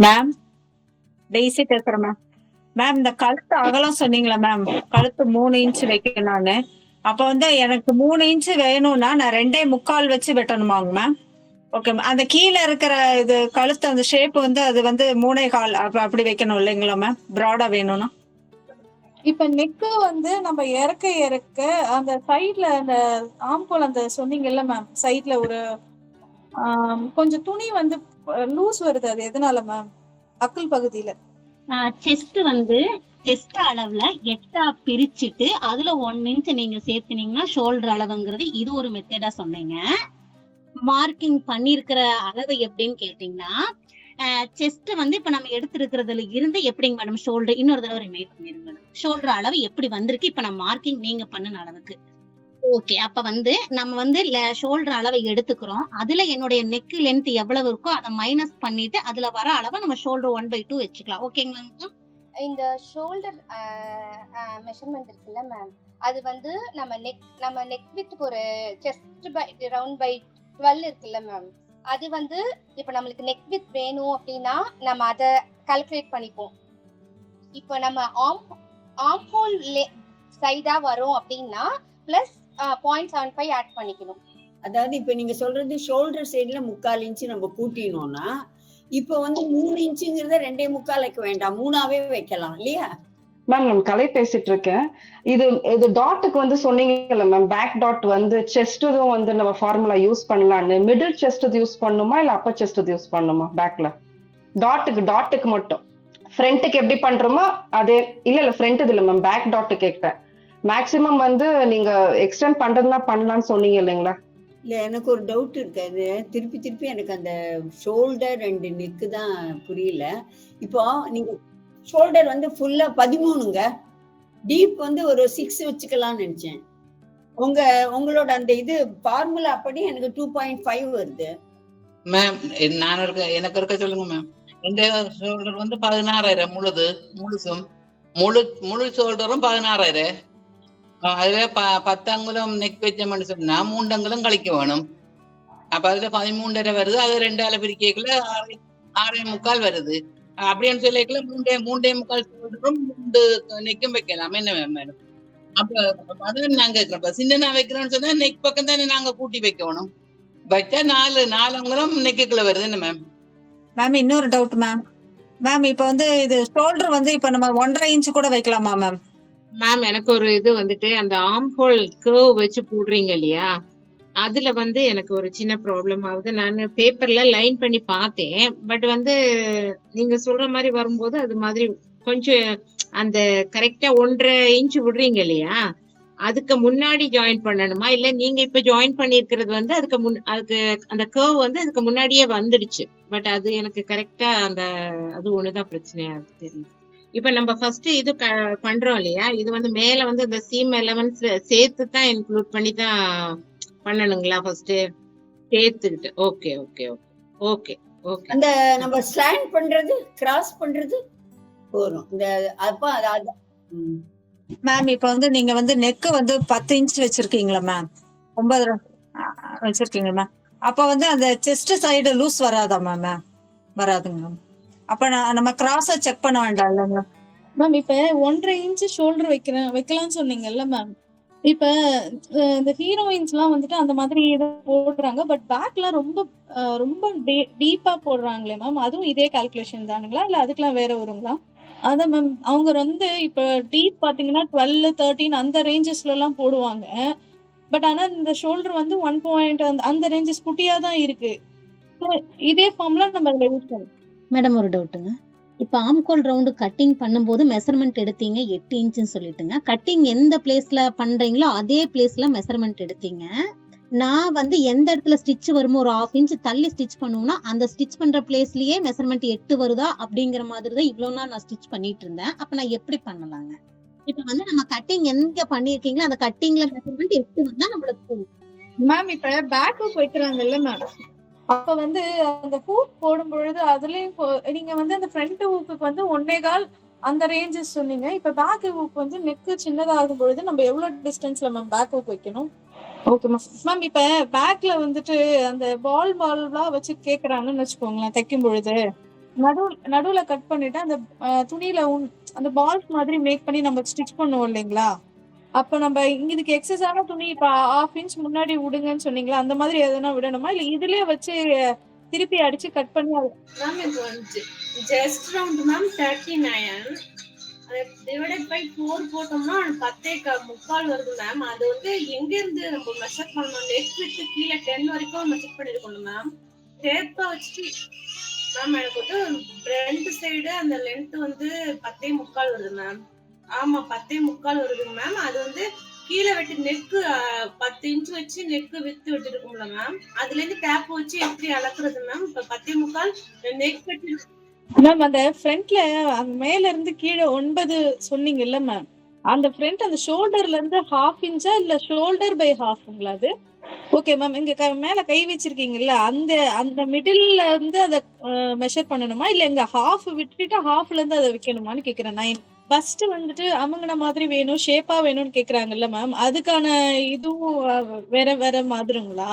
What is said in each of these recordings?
Ma'am Daisy பேசுறேன் ma'am ma'am இந்த கழுத்து அகலம் சொன்னீங்களா மேம் கழுத்து மூணு இன்ச் வைக்கணும்னு அப்ப வந்து எனக்கு மூணு இன்ச் வேணும்னா நான் ரெண்டே முக்கால் வச்சு வெட்டணுமாங்க மேம் ஓகே அந்த கீழே இருக்கிற இது கழுத்து அந்த ஷேப் வந்து அது வந்து மூணே கால் அப்ப அப்படி வைக்கணும் இல்லைங்களா மேம் ப்ராடா வேணும்னா. இப்ப நெக்கு வந்து நம்ம இறக்க இறக்க அந்த சைட்ல அந்த ஆம்கோல் அந்த சொன்னீங்கல்ல மேம் சைட்ல ஒரு கொஞ்சம் துணி வந்து லூஸ் வருது அது எதனால மேம் அக்குள் பகுதியில. செஸ்ட் வந்து செஸ்ட் அளவுல எட்டா பிரிச்சுட்டு அதுல ஒன் இன்ச் நீங்க சேர்த்துனீங்கன்னா ஷோல்டர் அளவுங்கிறது இது ஒரு மெத்தடா சொன்னீங்க. மார்க்கிங் பண்ணிருக்கிற அளவு எப்படின்னு கேட்டீங்கன்னா செஸ்ட் வந்து இப்ப நம்ம எடுத்திருக்கிறதுல இருந்து எப்படிங்க மேடம் ஷோல்டர் இன்னொரு தடவை ரிமைண்ட் பண்ணிருங்க ஷோல்டர் அளவு எப்படி வந்திருக்கு? இப்ப நம்ம மார்க்கிங் நீங்க பண்ணின அளவுக்கு. ஓகே அப்ப வந்து நம்ம வந்து ஷோல்டர் அளவை எடுத்துக்கிறோம். அதுல என்னுடைய நெக் லென்த் எவ்வளவு இருக்கோ அதை மைனஸ் பண்ணிட்டு அதுல வர அளவை நம்ம ஷோல்டர் ஒன் பை டூ வச்சுக்கலாம். ஓகேங்களா மேம் இந்த ஷோல்டர் மெஷர்மெண்ட் இருக்குல்ல மேம் அது வந்து நம்ம நெக் நம்ம நெக் வித் ஒரு chest by round by twelve இருக்குல்ல மேம் அது வந்து இப்போ நம்மளுக்கு நெக் வித் வேணும் அப்படின்னா நம்ம அதை கால்குலேட் பண்ணிப்போம். இப்போ நம்ம ஆம் ஆம் ஹோல் சைடா வரும் அப்படின்னா plus point seven five add பண்ணிக்கணும். அதாவது இப்ப நீங்க சொல்றது ஷோல்டர் சைடுல முக்கால் இன்ச்சு நம்ம கூட்டினோம்னா இப்ப வந்து மூணு இன்ச்சுங்கிறத ரெண்டே முக்கால் வைக்க வேண்டாம். மூணாவே வைக்கலாம் இல்லையா? மேம் நான் கலை பேசிட்டு இருக்கேன் இது இது டாட்டுக்கு வந்து சொன்னீங்கல்ல மேம் பேக் டாட் வந்து செஸ்ட் இதுவும் வந்து நம்ம ஃபார்முலா யூஸ் பண்ணலாம்னு மிடில் செஸ்ட் இது யூஸ் பண்ணுமா இல்ல அப்பர் செஸ்ட் இது யூஸ் பண்ணுமா பேக்ல டாட்டுக்கு டாட்டுக்கு மட்டும். ஃப்ரண்ட்டுக்கு எப்படி பண்றோமோ அதே இல்ல இல்ல ஃப்ரண்ட் இது இல்ல மேம் பேக் டாட்டு கேட்டேன் மேக்ஸிமம் வந்து நீங்க எக்ஸ்டெண்ட் பண்றதுனா பண்ணலாம்னு சொன்னீங்க இல்லைங்களா? இல்ல எனக்கு ஒரு டவுட் இருக்கு. அது திருப்பி திருப்பி எனக்கு அந்த ஷோல்டர் அண்ட் நெக்கு தான் புரியல. இப்போ நீங்க ஷோல்டர் வந்து ஃபுல்லா பதிமூணுங்க. டீப் வந்து ஒரு சிக்ஸ் வச்சுக்கலாம்னு நினைச்சேன். உங்க உங்களோட அந்த இது ஃபார்முலா அப்படி எனக்கு டூ பாயிண்ட் ஃபைவ் வருது. மேம் நான் இருக்க எனக்கு இருக்க சொல்லுங்க மேம் இந்த ஷோல்டர் வந்து பதினாறாயிரம் முழுது முழுசும். முழு முழு ஷோல்டரும் பதினாறாயிரம். அதுல ப பத்தங்குலம் நெக் வச்சோம்னு சொன்னா மூண்டங்குலம் கழிக்க வேணும். அப்ப அதுல பதிமூன்றரை வருது அது ரெண்டால பிரிக்கல ஆறு ஆறே முக்கால் வருது. அப்படின்னு சொல்லிக்கல மூண்டே மூண்டே முக்கால் சொல்றோம் மூண்டு நெக்கும் வைக்கலாம். என்ன மேம் மேடம்? அப்ப அது நாங்க கேட்கிறோம் இப்ப சின்ன வைக்கிறோம்னு சொன்னா நெக் பக்கம் தானே நாங்க கூட்டி வைக்கணும் வச்சா நாலு நாலு அங்குலம் நெக்குக்குள்ள வருது. என்ன மேம்? மேம் இன்னொரு டவுட் மேம். மேம் இப்ப வந்து இது ஷோல்டர் வந்து இப்போ நம்ம ஒன்றரை இன்ச் கூட வைக்கலாமா மேம்? மேம் எனக்கு ஒரு இது வந்துட்டு அந்த ஆம் ஹோல் கேர்வ் வச்சு போடுறீங்க இல்லையா? அதுல வந்து எனக்கு ஒரு சின்ன ப்ராப்ளம் ஆகுது. நான் பேப்பர்ல லைன் பண்ணி பார்த்தேன். பட் வந்து நீங்க சொல்ற மாதிரி வரும்போது அது மாதிரி கொஞ்சம் அந்த கரெக்டா ஒன்றரை இன்ச் விடுறீங்க இல்லையா? அதுக்கு முன்னாடி ஜாயின் பண்ணணுமா? இல்ல நீங்க இப்ப ஜாயின் பண்ணிருக்கிறது வந்து அதுக்கு முன் அதுக்கு அந்த கேர்வ் வந்து அதுக்கு முன்னாடியே வந்துடுச்சு. பட் அது எனக்கு கரெக்டா அந்த அது ஒண்ணுதான் பிரச்சனையா இருக்கு தெரியுது. இப்ப நம்ம ஃபர்ஸ்ட் இது க- பண்றோம் இல்லையா? இது வந்து மேல வந்து இந்த சீம் எலமெண்ட்ஸ் சேர்த்து தான் இன்க்ளூட் பண்ணி தான் பண்ணணுங்களா ஃபர்ஸ்ட் சேர்த்துக்கிட்டு okay okay okay okay okay அந்த நம்ம ஸ்லாண்ட் பண்றது கிராஸ் பண்றது போறோம் இந்த அப்ப அது. மேம் இப்போ வந்து நீங்க வந்து நெக் வந்து பத்து இன்ச் வச்சிருக்கீங்களா மேம் ஒன்பது வச்சிருக்கீங்க மேம் அப்ப வந்து அந்த செஸ்ட் சைடு லூஸ் வராதா மேம் வராதுங்க மேம் அப்ப நான் நம்ம கிராஸ செக் பண்ண வேண்டாம் இல்லைங்க மேம் இப்ப ஒன்றரை இன்ச் ஷோல்டர் வைக்கிறேன் வைக்கலாம்னு சொன்னீங்கல்ல மேம் இப்ப இந்த ஹீரோயின்ஸ் எல்லாம் வந்துட்டு அந்த மாதிரி இதை போடுறாங்க பட் பேக்ல ரொம்ப ரொம்ப டீப்பா போடுறாங்களே மேம் அதுவும் இதே கால்குலேஷன் தானுங்களா? இல்ல அதுக்கெல்லாம் வேற வருங்களா அதான் மேம் அவங்க வந்து இப்ப டீப் பாத்தீங்கன்னா டுவெல் தேர்ட்டின் அந்த ரேஞ்சஸ்ல எல்லாம் போடுவாங்க. பட் ஆனா இந்த ஷோல்டர் வந்து ஒன் பாயிண்ட் அந்த ரேஞ்சஸ் குட்டியா தான் இருக்கு. இதே ஃபார்ம்ல நம்ம யூஸ் பண்ணலாம். மேடம் ஒரு டவுட்டுங்க இப்ப ஆம்கோல் ரவுண்டு கட்டிங் பண்ணும்போது மெஷர்மெண்ட் எடுத்தீங்க எட்டு இன்ச்சுன்னு சொல்லிட்டுங்க. கட்டிங் எந்த பிளேஸ்ல பண்றீங்களோ அதே பிளேஸ்ல மெஷர்மெண்ட் எடுத்தீங்க. நான் வந்து எந்த இடத்துல ஸ்டிச் வருமோ ஒரு ஆஃப் இன்ச் தள்ளி ஸ்டிச் பண்ணுவோம்னா அந்த ஸ்டிச் பண்ற பிளேஸ்லயே மெஷர்மெண்ட் எட்டு வருதா அப்படிங்கிற மாதிரி தான் இவ்வளவு நாள் நான் ஸ்டிச் பண்ணிட்டு இருந்தேன். அப்ப நான் எப்படி பண்ணலாங்க? இப்ப வந்து நம்ம கட்டிங் எங்க பண்ணிருக்கீங்களோ அந்த கட்டிங்ல மெஷர்மெண்ட் எட்டு வந்தா நம்மளுக்கு மேம் இப்ப பேக் வைக்கிறாங்கல்ல மேம் அப்ப வந்து அந்த ஹூக் போடும் பொழுது அதுலயும் நீங்க வந்து அந்த ஃப்ரண்ட் ஹூக்குக்கு வந்து ஒன்னே கால் அந்த ரேஞ்சஸ் சொன்னீங்க. இப்ப பேக் ஹூக் வந்து நெக் சின்னதாகும் பொழுது நம்ம எவ்வளவு டிஸ்டன்ஸ்ல மேம் பேக் ஹூக் வைக்கணும்? ஓகே மேம் மேம் இப்ப பேக்ல வந்துட்டு அந்த பால் பால்லாம் வச்சு கேக்குறாங்கன்னு வச்சுக்கோங்களேன் தைக்கும் பொழுது நடு நடுவுல கட் பண்ணிட்டு அந்த துணியில அந்த பால்ஸ் மாதிரி மேக் பண்ணி நம்ம ஸ்டிச் பண்ணுவோம் இல்லைங்களா? அப்ப நம்ம இங்க இதுக்கு ஆன துணி இப்ப ஹாஃப் இன்ச் முன்னாடி விடுங்கன்னு சொன்னீங்களா அந்த மாதிரி எதனா விடணுமா? இல்ல இதுலயே வச்சு திருப்பி அடிச்சு கட் பண்ணி மேம் இது வந்து just round ma'am thirty nine divided by four போட்டோம்னா பத்தே க- முக்கால் வருது மேம் அது வந்து எங்க இருந்து நம்ம மெஷர் பண்ணணும்? நெக் விட்டு கீழே டென் வரைக்கும் மெஷர் பண்ணிருக்கணும் மேம் டேப்பா வச்சுட்டு மேம் எனக்கு வந்து ரெண்டு சைடு அந்த லென்த் வந்து பத்தே முக்கால் வருது மேம் ஆமா பத்தே முக்கால் வருதுங்க மேம் அது வந்து கீழே வெட்டி நெக்கு பத்து இன்ச் வச்சு நெக்கு வித்து விட்டு இருக்கும்ல மேம் அதுல இருந்து டேப் வச்சு எப்படி அளக்குறது மேம் இப்ப பத்தே முக்கால் நெக் வெட்டி மேம் அந்த ஃப்ரண்ட்ல மேல இருந்து கீழே ஒன்பது சொன்னீங்கல்ல மேம் அந்த ஃப்ரண்ட் அந்த ஷோல்டர்ல இருந்து ஹாஃப் இன்ச்சா இல்ல ஷோல்டர் பை ஹாஃப்ங்களா அது? ஓகே மேம் இங்க க- மேல கை வச்சிருக்கீங்கல்ல அந்த அந்த மிடில்ல இருந்து அதை மெஷர் பண்ணணுமா? இல்ல இங்க ஹாஃப் விட்டுட்டு ஹாஃப்ல இருந்து அதை வைக்கணுமான்னு கேக்குறேன். நைன் ஃபர்ஸ்ட் வந்துட்டு அவங்கன மாதிரி வேணும் ஷேப்பா வேணும்னு கேக்குறாங்கல்ல மேம் அதுக்கான இதுவும் வேற வேற மாதிரிங்களா?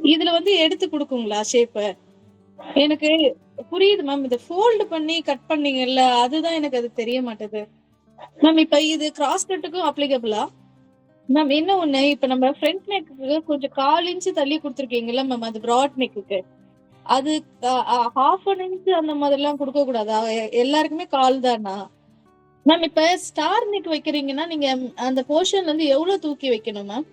இதுல வந்து எடுத்து கொடுக்குங்களா ஷேப்பு எனக்கு புரியுது மேம் இதை ஃபோல்டு பண்ணி கட் பண்ணீங்கல்ல அதுதான் எனக்கு அது தெரிய மாட்டேது. மேம் இப்ப இது கிராஸ் கட்டுக்கும் அப்ளிகபிளா மேம் என்ன ஒண்ணு? இப்ப நம்ம ஃப்ரண்ட் நெக்கு கொஞ்சம் கால் இன்ச் தள்ளி கொடுத்துருக்கீங்கல்ல மேம் அது ப்ராட் நெக்குக்கு அது ஹாஃப் அன் இன்ச் அந்த மாதிரிலாம் கொடுக்க கூடாதா எல்லாருக்குமே கால் தானா? மேம் இப்ப ஸ்டார் நிக் வைக்கிறீங்கன்னா நீங்க அந்த போர்ஷன்ல இருந்து எவ்வளவு தூக்கி வைக்கணும் மேம்